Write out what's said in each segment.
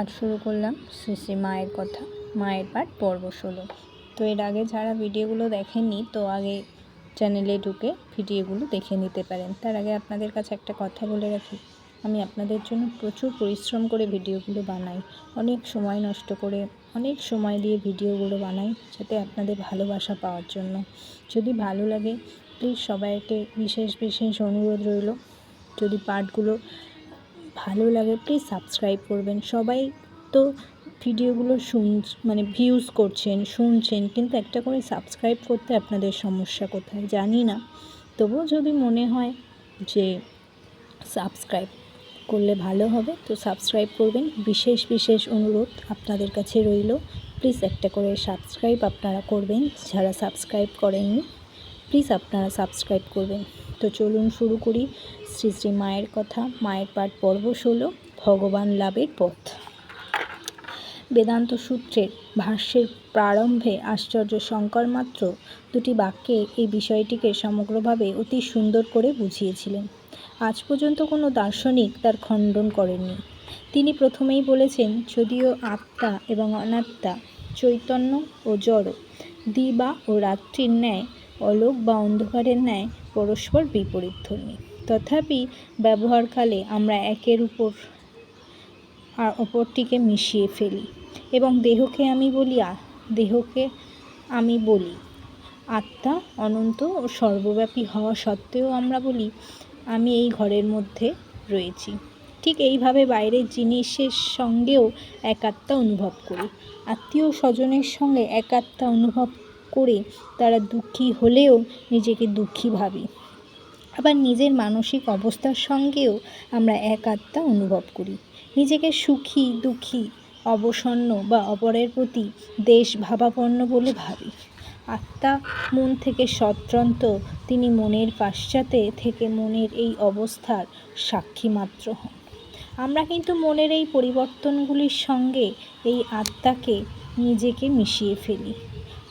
আজ শুরু করলাম শ্রী শ্রী মায়ের কথা, মায়ের পাঠ পর্ব ষোলো। তো এর আগে যারা ভিডিওগুলো দেখেননি, তো আগে চ্যানেলে ঢুকে ভিডিওগুলো দেখে নিতে পারেন। তার আগে আপনাদের কাছে একটা কথা বলে রাখি, আমি আপনাদের জন্য প্রচুর পরিশ্রম করে ভিডিওগুলো বানাই। অনেক সময় নষ্ট করে, অনেক সময় দিয়ে ভিডিওগুলো বানাই যাতে আপনাদের ভালোবাসা পাওয়ার জন্য। যদি ভালো লাগে প্লিজ সবাইকে বিশেষ বিশেষ অনুরোধ রইল। যদি পাঠগুলো ভালো লাগে প্লিজ সাবস্ক্রাইব করবেন। সবাই তো ভিডিওগুলো শুন মানে ভিউজ করছেন, শুনছেন, কিন্তু একটা করে সাবস্ক্রাইব করতে আপনাদের সমস্যা কোথায় জানি না। তবুও যদি মনে হয় যে সাবস্ক্রাইব করলে ভালো হবে, তো সাবস্ক্রাইব করবেন। বিশেষ বিশেষ অনুরোধ আপনাদের কাছে রইল। প্লিজ একটা করে সাবস্ক্রাইব আপনারা করবেন। যারা সাবস্ক্রাইব করেননি প্লিজ আপনারা সাবস্ক্রাইব করবেন। তো চলুন শুরু করি শ্রী শ্রী মায়ের কথা, মায়ের পাঠ পর্ব ষোলো, ভগবান লাভের পথ। বেদান্ত সূত্রের ভাষ্যের প্রারম্ভে আশ্চর্য শঙ্কর মাত্র দুটি বাক্যে এই বিষয়টিকে সমগ্রভাবে অতি সুন্দর করে বুঝিয়েছিলেন। আজ পর্যন্ত কোনো দার্শনিক তার খণ্ডন করেননি। তিনি প্রথমেই বলেছেন, যদিও আত্মা এবং অনাত্মা, চৈতন্য ও জড়, দিবা ও রাত্রির ন্যায়, অলোক বা অন্ধকারের ন্যায় পরস্পর বিপরীত বিপরীতধর্মী তথাপি ব্যবহারকালে আমরা একের উপর আর অপরটিকে মিশিয়ে ফেলি এবং দেহকে আমি বলি দেহকে আমি বলি আত্মা, অনন্ত ও সর্বব্যাপী হওয়া সত্ত্বেও আমরা বলি আমি এই ঘরের মধ্যে রয়েছি। ঠিক এইভাবে বাইরের জিনিসের সঙ্গেও একাত্মা অনুভব করি। আত্মীয় স্বজনের সঙ্গে একাত্মা অনুভব করে তারা দুঃখী হলেও নিজেকে দুঃখী ভাবি। আবার নিজের মানসিক অবস্থার সঙ্গেও আমরা এক আত্মা অনুভব করি। নিজেকে সুখী, দুঃখী, অবসন্ন বা অপরের প্রতি দেশ ভাবাপন্ন বলে ভাবি। আত্মা মন থেকে স্বতন্ত্র, তিনি মনের পাশ্চাতে থেকে মনের এই অবস্থার সাক্ষী মাত্র হন। আমরা কিন্তু মনের এই পরিবর্তনগুলির সঙ্গে এই আত্মাকে নিজেকে মিশিয়ে ফেলি।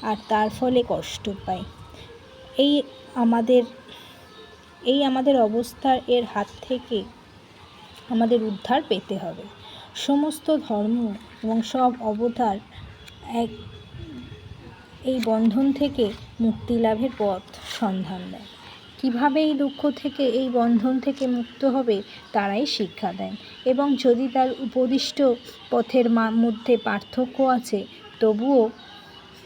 আর তার ফলে কষ্ট পাই। এই আমাদের এই আমাদের অবস্থার এর হাত থেকে আমাদের উদ্ধার পেতে হবে। সমস্ত ধর্ম এবং সব অবতার এক, এই বন্ধন থেকে মুক্তি লাভের পথ সন্ধান দেয়। কীভাবে এই দুঃখ থেকে, এই বন্ধন থেকে মুক্ত হবে তারাই শিক্ষা দেন এবং যদি তার উপদিষ্ট পথের মধ্যে পার্থক্য আছে, তবুও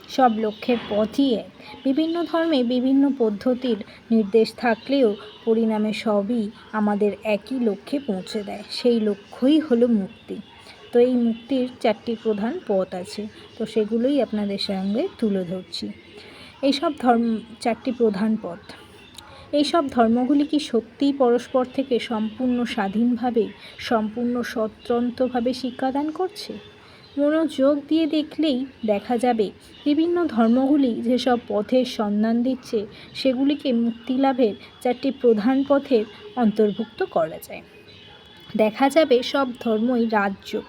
সব লক্ষ্যের পথই এক বিভিন্ন ধর্মে বিভিন্ন পদ্ধতির নির্দেশ থাকলেও পরিণামে সবই আমাদের একই লক্ষ্যে পৌঁছে দেয়। সেই লক্ষ্যই হলো মুক্তি। তো এই মুক্তির চারটি প্রধান পথ আছে। তো সেগুলোই আপনাদের সঙ্গে তুলে ধরছি। এইসব ধর্ম, চারটি প্রধান পথ। এইসব ধর্মগুলি কি সত্যিই পরস্পর থেকে সম্পূর্ণ স্বাধীনভাবে, সম্পূর্ণ স্বতন্ত্রভাবে শিক্ষাদান করছে? মনোযোগ দিয়ে দেখলেই দেখা যাবে বিভিন্ন ধর্মগুলি যেসব পথের সন্ধান দিচ্ছে, সেগুলিকে মুক্তিলাভের চারটি প্রধান পথের অন্তর্ভুক্ত করা যায়। দেখা যাবে সব ধর্মই রাজযোগ,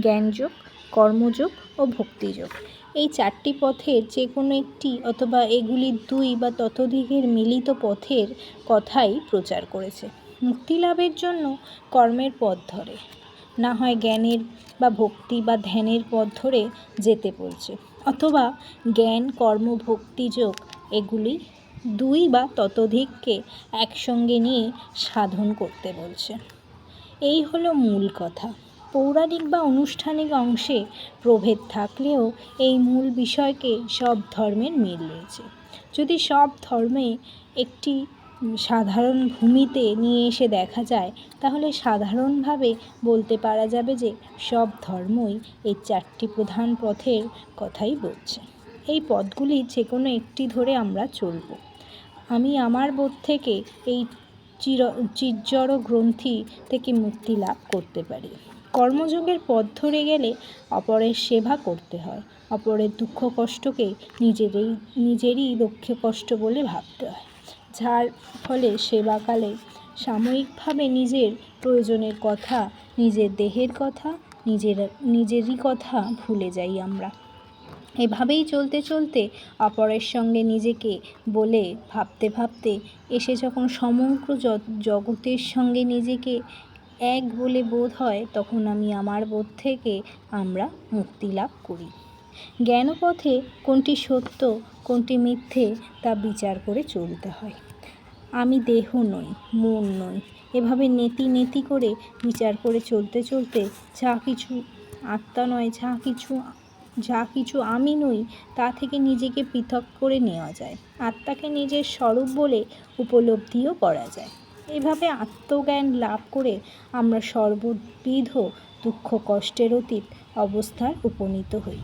জ্ঞানযোগ, কর্মযোগ ও ভক্তিযোগ। এই চারটি পথের যে কোনো একটি অথবা এগুলির দুই বা ততোধিকের মিলিত পথের কথাই প্রচার করেছে। মুক্তিলাভের জন্য কর্মের পথ ধরে। না হয় জ্ঞানের বা ভক্তি বা ধ্যানের পথ ধরে যেতে বলছে। অথবা জ্ঞান, কর্ম ভক্তিযোগ এগুলি দুই বা ততোধিককে একসঙ্গে নিয়ে সাধন করতে বলছে। এই হলো মূল কথা। পৌরাণিক বা আনুষ্ঠানিক অংশে প্রভেদ থাকলেও এই মূল বিষয়কে সব ধর্মের মিল রয়েছে। যদি সব ধর্মে একটি সাধারণ ভূমিতে নিয়ে এসে দেখা যায়, তাহলে সাধারণভাবে বলতে পারা যাবে যে সব ধর্মই এই চারটি প্রধান পথের কথাই বলছে। এই পথগুলি যে কোনো একটি ধরে আমরা চলব। আমি আমার বোধ থেকে এই চির চিজ্জড় গ্রন্থি থেকে মুক্তি লাভ করতে পারি। কর্মযোগের পথ ধরে গেলে অপরের সেবা করতে হয়, অপরের দুঃখ কষ্টকে নিজেরই নিজেরই দুঃখ কষ্ট বলে ভাবতে হয়। যার ফলে সেবাকালে সাময়িকভাবে নিজের প্রয়োজনের কথা, নিজের দেহের কথা, নিজের, নিজেরই কথা ভুলে যাই আমরা। এভাবেই চলতে চলতে অপরের সঙ্গে নিজেকে বলে ভাবতে ভাবতে এসে যখন সমগ্র জগতের সঙ্গে নিজেকে এক বলে বোধ হয়, তখন আমি আমার বোধ থেকে আমরা মুক্তি লাভ করি। জ্ঞানপথে কোনটি সত্য, কোনটি মিথ্যে তা বিচার করে চলতে হয়। আমি দেহ নই, মন নই, এভাবে নেতি নেতি করে বিচার করে চলতে চলতে যা কিছু আত্মা নয়, যা কিছু যা কিছু আমি নই, তা থেকে নিজেকে পৃথক করে নেওয়া যায়। আত্মাকে নিজের স্বরূপ বলে উপলব্ধিও করা যায়। এভাবে আত্মজ্ঞান লাভ করে আমরা সর্ববিধ দুঃখ কষ্টের অতীত অবস্থায় উপনীত হই।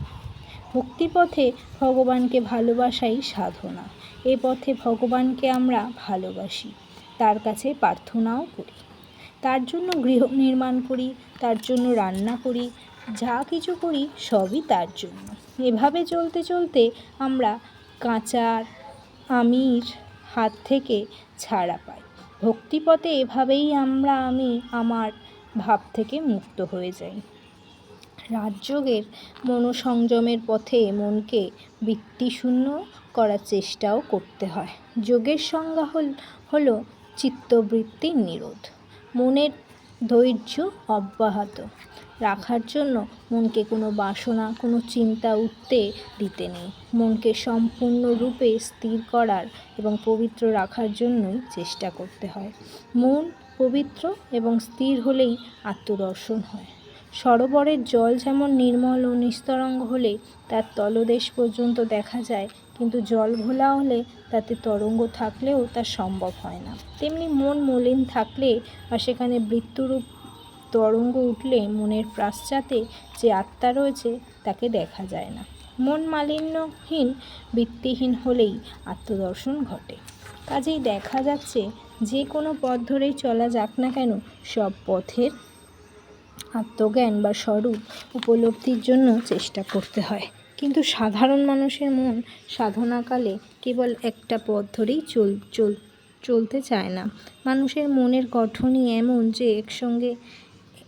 ভক্তিপথে ভগবানকে ভালোবাসাই সাধনা। এ পথে ভগবানকে আমরা ভালোবাসি। তার কাছে প্রার্থনাও করি। তার জন্য গৃহ নির্মাণ করি, তার জন্য রান্না করি, যা কিছু করি সবই তার জন্য। এভাবে চলতে চলতে আমরা কাঁচার, আমির হাত থেকে ছাড়া পাই। ভক্তিপথে এভাবেই আমরা, আমি, আমার ভাব থেকে মুক্ত হয়ে যাই। রাজযোগের মনোসংযমের পথে মনকে বৃত্তিশূন্য করার চেষ্টাও করতে হয়। যোগের সংজ্ঞা হল, হলো চিত্তবৃত্তির নিরোধ, মনের ধৈর্য অব্যাহত রাখার জন্য মনকে কোনো বাসনা, কোনো চিন্তা উঠতে দিতে নেই। মনকে সম্পূর্ণরূপে স্থির করার এবং পবিত্র রাখার জন্যই চেষ্টা করতে হয়। মন পবিত্র এবং স্থির হলেই আত্মদর্শন হয়। সরোবরের জল যেমন নির্মল ও নিস্তরঙ্গ হলে তার তলদেশ পর্যন্ত দেখা যায়, কিন্তু জল ঘোলা হলে তাতে তরঙ্গ থাকলেও তা সম্ভব হয় না। তেমনি মন মলিন থাকলে বা সেখানে বৃত্তরূপ তরঙ্গ উঠলে মনের পাশ্চাতে যে আত্মা রয়েছে তাকে দেখা যায় না। মন মালিন্যহীন বৃত্তিহীন হলেই আত্মদর্শন ঘটে। কাজেই দেখা যাচ্ছে যে কোনো পথ ধরেই চলা যাক না কেন সব পথের আত্মজ্ঞান বা স্বরূপ উপলব্ধির জন্য চেষ্টা করতে হয়। কিন্তু সাধারণ মানুষের মন সাধনাকালে কেবল একটা পথ ধরেই চল চল, চলতে চায় না। মানুষের মনের গঠনই এমন যে একসঙ্গে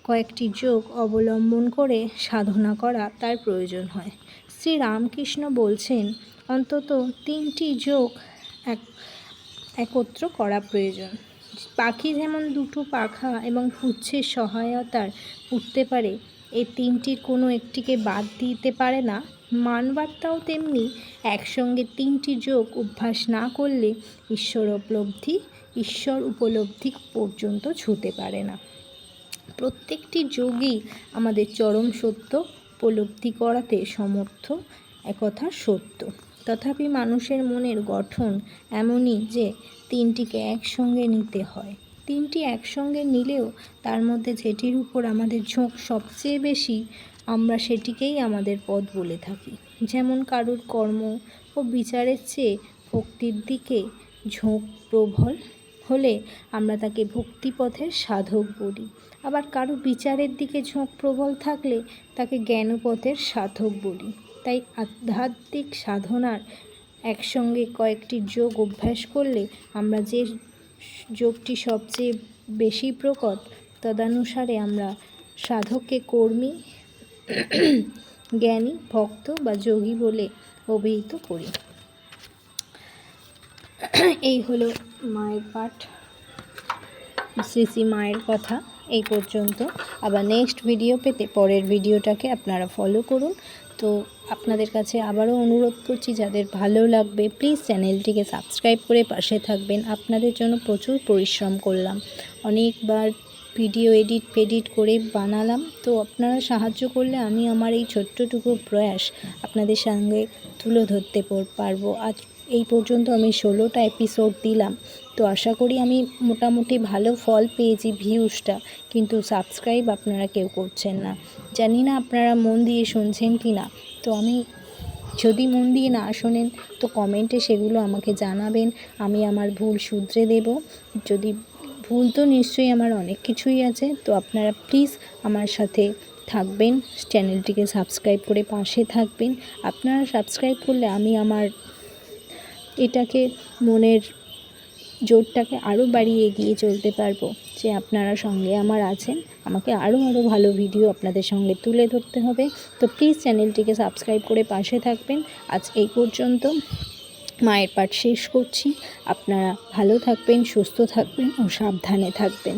কয়েকটি যোগ অবলম্বন করে সাধনা করা তার প্রয়োজন হয়। শ্রী রামকৃষ্ণ বলছেন, অন্তত তিনটি যোগ এক, একত্র করা প্রয়োজন। পাখি যেমন দুটো পাখা এবং পুচ্ছের সহায়তার উঠতে পারে এই তিনটির কোনো একটিকে বাদ দিতে পারে না। মানবার্তাও তেমনি একসঙ্গে তিনটি যোগ অভ্যাস না করলে ঈশ্বর উপলব্ধি ঈশ্বর উপলব্ধি পর্যন্ত ছুতে পারে না। প্রত্যেকটি যোগই আমাদের চরম সত্য, উপলব্ধি করাতে সমর্থ, একথা সত্য। তথাপি মানুষের মনের গঠন এমনই যে তিনটিকে একসঙ্গে নিতে হয়। তিনটি একসঙ্গে নিলেও তার মধ্যে যেটির উপর আমাদের ঝোঁক সবচেয়ে বেশি, আমরা সেটিকেই আমাদের পথ বলে থাকি। যেমন কারুর কর্ম ও বিচারের চেয়ে ভক্তির দিকে ঝোঁক প্রবল হলে আমরা তাকে ভক্তিপথের সাধক বলি। আবার কারও বিচারের দিকে ঝোঁক প্রবল থাকলে তাকে জ্ঞানপথের সাধক বলি। তাই আধ্যাত্মিক সাধনার একসঙ্গে কয়েকটি যোগ অভ্যাস করলে আমরা যে যোগটি সবচেয়ে বেশি প্রকট, তদানুসারে আমরা সাধককে কর্মী, জ্ঞানী, ভক্ত বা যোগী বলে অভিহিত করি। এই হলো মায়ের পাঠ। শ্রী শ্রী মায়ের কথা এই পর্যন্ত। আবার নেক্সট ভিডিও পেতে পরের ভিডিওটাকে আপনারা ফলো করুন। তো আপনাদের কাছে আবারও অনুরোধ করছি, যাদের ভালো লাগবে প্লিজ চ্যানেলটিকে সাবস্ক্রাইব করে পাশে থাকবেন। আপনাদের জন্য প্রচুর পরিশ্রম করলাম। অনেকবার ভিডিও এডিট ফেডিট করে বানালাম। তো আপনারা সাহায্য করলে আমি আমার এই ছোট্টটুকু প্রয়াস আপনাদের সঙ্গে তুলে ধরতে পারব। আজ এই পর্যন্ত আমি ষোলোটা এপিসোড দিলাম। তো আশা করি আমি মোটামুটি ভালো ফল পেয়েছি ভিউজটা। কিন্তু সাবস্ক্রাইব আপনারা কেউ করছেন না। জানি না আপনারা মন দিয়ে শুনছেন কি না তো আমি যদি মন দিয়ে না শোনেন, তো কমেন্টে সেগুলো আমাকে জানাবেন। আমি আমার ভুল শুধরে দেব। যদি ভুল, তো নিশ্চয়ই আমার অনেক কিছুই আছে। তো আপনারা প্লিজ আমার সাথে থাকবেন। চ্যানেলটিকে সাবস্ক্রাইব করে পাশে থাকবেন। আপনারা সাবস্ক্রাইব করলে আমি আমার এটাকে মনের জোরটাকে আরও বাড়িয়ে এগিয়ে চলতে পারব। যে আপনারা সঙ্গে আমার আছেন, আমাকে আরও আরও ভালো ভিডিও আপনাদের সঙ্গে তুলে ধরতে হবে। তো প্লিজ চ্যানেলটিকে সাবস্ক্রাইব করে পাশে থাকবেন। আজ এই পর্যন্ত মায়ের পাঠ শেষ করছি। আপনারা ভালো থাকবেন, সুস্থ থাকবেন ও সাবধানে থাকবেন।